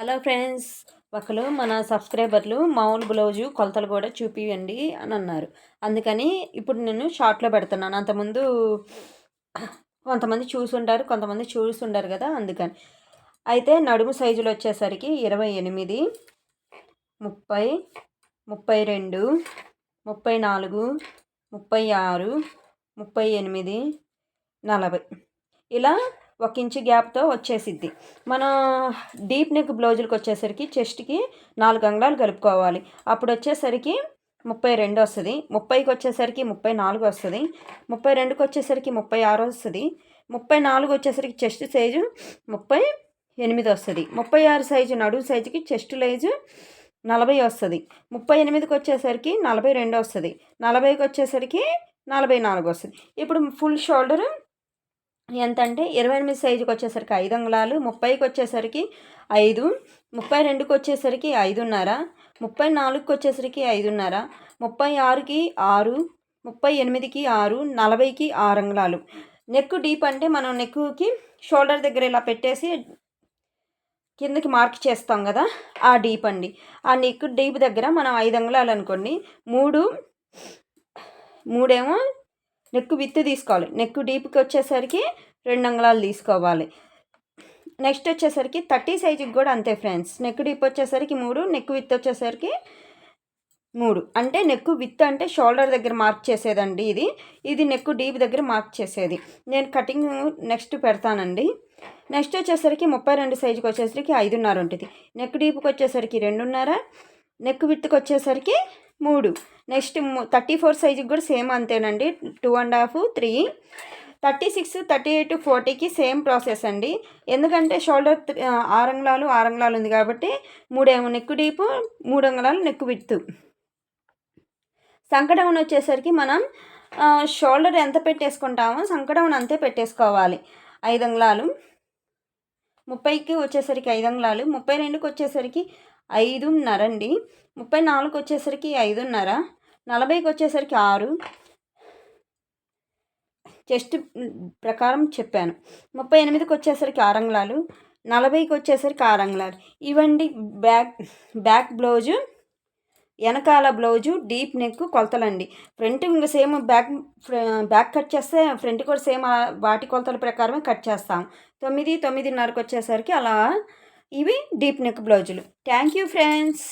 Hello friends ఒకరు మన సబ్స్క్రైబర్లు మామూలు బ్లౌజు కొలతలు కూడా చూపియండి అని అన్నారు. అందుకని ఇప్పుడు నేను షార్ట్లో పెడుతున్నాను. అంతకుముందు కొంతమంది చూసుంటారు కొంతమంది చూసుంటారు కదా అందుకని. అయితే నడుము సైజులు వచ్చేసరికి ఇరవై ఎనిమిది ముప్పై ముప్పై రెండు ముప్పై నాలుగు ముప్పై ఆరు ముప్పై ఎనిమిది నలభై. ఇలా ఒక ఇంచు గ్యాప్తో వచ్చేసిద్ది. మనం డీప్ నెక్ బ్లౌజులకు వచ్చేసరికి చెస్ట్కి నాలుగు అంగళాలు కలుపుకోవాలి. అప్పుడు వచ్చేసరికి ముప్పై రెండు వస్తుంది. ముప్పైకి వచ్చేసరికి ముప్పై నాలుగు వస్తుంది. ముప్పై రెండుకి వచ్చేసరికి ముప్పై ఆరు వస్తుంది. ముప్పై నాలుగు వచ్చేసరికి చెస్ట్ సైజు ముప్పై ఎనిమిది వస్తుంది. ముప్పై ఆరు సైజు నడువు సైజుకి చెస్ట్ సైజు నలభై వస్తుంది. ముప్పై ఎనిమిదికి వచ్చేసరికి నలభై రెండు వస్తుంది. నలభైకి వచ్చేసరికి నలభై నాలుగు వస్తుంది. ఇప్పుడు ఫుల్ షోల్డరు ఎంత అంటే ఇరవై ఎనిమిది సైజుకి వచ్చేసరికి ఐదు అంగుళాలు ముప్పైకి వచ్చేసరికి ఐదు ముప్పై రెండుకి వచ్చేసరికి ఐదున్నర ముప్పై నాలుగుకి వచ్చేసరికి ఐదున్నర ముప్పై ఆరుకి ఆరు ముప్పై ఎనిమిదికి ఆరు నలభైకి ఆరు అంగుళాలు. నెక్ డీప్ అంటే మనం నెక్కి షోల్డర్ దగ్గర ఇలా పెట్టేసి కిందకి మార్క్ చేస్తాం కదా ఆ డీప్ అండి. ఆ నెక్ డీప్ దగ్గర మనం ఐదు అంగుళాలు అనుకోండి మూడు మూడేమో నెక్ విత్ తీసుకోవాలి. నెక్ డీప్కి వచ్చేసరికి రెండు అంగుళాలు తీసుకోవాలి. నెక్స్ట్ వచ్చేసరికి థర్టీ సైజుకి కూడా అంతే ఫ్రెండ్స్ నెక్ డీప్ వచ్చేసరికి మూడు నెక్ విత్ వచ్చేసరికి మూడు. అంటే నెక్ విత్ అంటే షోల్డర్ దగ్గర మార్క్ చేసేదండి ఇది. ఇది నెక్ డీప్ దగ్గర మార్క్ చేసేది. నేను కటింగ్ నెక్స్ట్ పెడతానండి. నెక్స్ట్ వచ్చేసరికి ముప్పై రెండు సైజుకి వచ్చేసరికి ఐదున్నర ఉంటుంది. నెక్ డీప్కి వచ్చేసరికి రెండున్నర నెక్ విత్కి వచ్చేసరికి మూడు. నెక్స్ట్ థర్టీ ఫోర్ సైజుకి కూడా సేమ్ అంతేనండి. Two and half three. Thirty six thirty eight ఫోర్టీకి same process అండి. ఎందుకంటే షోల్డర్ ఆరు అంగుళాలు ఉంది కాబట్టి మూడేమో నెక్కు డీపు మూడు అంగుళాలు నెక్కు విత్తు సంకటౌన్ వచ్చేసరికి మనం షోల్డర్ ఎంత పెట్టేసుకుంటామో సంకటౌన్ అంతే పెట్టేసుకోవాలి. ఐదు అంగుళాలు ముప్పైకి వచ్చేసరికి ఐదు అంగుళాలు ముప్పై రెండుకి వచ్చేసరికి ఐదున్నర అండి ముప్పై నాలుగు వచ్చేసరికి ఐదున్నర. నలభైకి వచ్చేసరికి ఆరు. చెస్ట్ ప్రకారం చెప్పాను. ముప్పై ఎనిమిదికి వచ్చేసరికి ఆరంగుళాలు నలభైకి వచ్చేసరికి ఆరంగుళాలు ఇవండి బ్యాక్ బ్యాక్ బ్లౌజు వెనకాల బ్లౌజు డీప్ నెక్ కొలతలండి. ఫ్రంట్ ఇంకా సేమ్ బ్యాక్ బ్యాక్ కట్ చేస్తే ఫ్రంట్ కూడా సేమ్ వాటి కొలతల ప్రకారమే కట్ చేస్తాం. తొమ్మిది తొమ్మిదిన్నరకు వచ్చేసరికి అలా ఇవి డీప్ నెక్ బ్లౌజులు. Thank you friends.